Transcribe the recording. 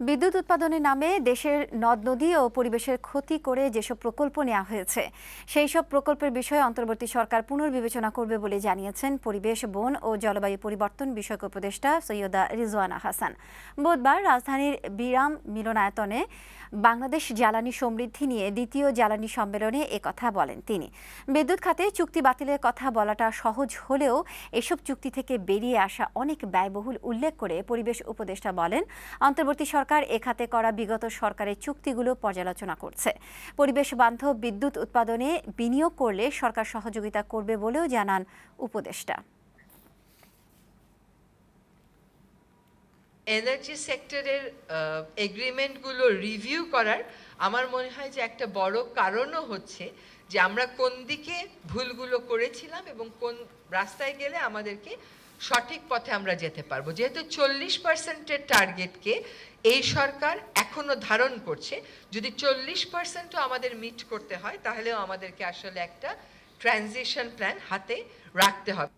বিদ্যুৎ উৎপাদনের নামে দেশের নদ নদী ও পরিবেশের ক্ষতি করে যেসব প্রকল্প নেওয়া হয়েছে, সেই সব প্রকল্পের বিষয়ে অন্তর্বর্তী সরকার পুনর্বিবেচনা করবে বলে জানিয়েছেন পরিবেশ, বন ও জলবায়ু পরিবর্তন বিষয়ক উপদেষ্টা সৈয়দা রিজওয়ানা হাসান। বুধবার রাজধানীর বিরাম মিলনায়তনে বাংলাদেশ জ্বালানি সমৃদ্ধি নিয়ে দ্বিতীয় জ্বালানি সম্মেলনে একথা বলেন তিনি। বিদ্যুৎ খাতে চুক্তি বাতিলের কথা বলাটা সহজ হলেও এসব চুক্তি থেকে বেরিয়ে আসা অনেক ব্যয়বহুল উল্লেখ করে পরিবেশ উপদেষ্টা বলেন, অন্তর্বর্তী সরকার এ খাতে করা বিগত সরকারের চুক্তিগুলো পর্যালোচনা করছে। পরিবেশ বান্ধব বিদ্যুৎ উৎপাদনে বিনিয়োগ করলে সরকার সহযোগিতা করবে বলেও জানান উপদেষ্টা। এনার্জি সেক্টরের এগ্রিমেন্টগুলো রিভিউ করার আমার মনে হয় যে একটা বড় কারণও হচ্ছে যে আমরা কোন দিকে ভুলগুলো করেছিলাম এবং কোন রাস্তায় গেলে আমাদেরকে সঠিক পথে আমরা যেতে পারব। যেহেতু চল্লিশ পার্সেন্টের টার্গেটকে এই সরকার এখনও ধারণ করছে, যদি চল্লিশ পার্সেন্টও আমাদের মিট করতে হয়, তাহলেও আমাদেরকে আসলে একটা ট্রানজিশন প্ল্যান হাতে রাখতে হবে।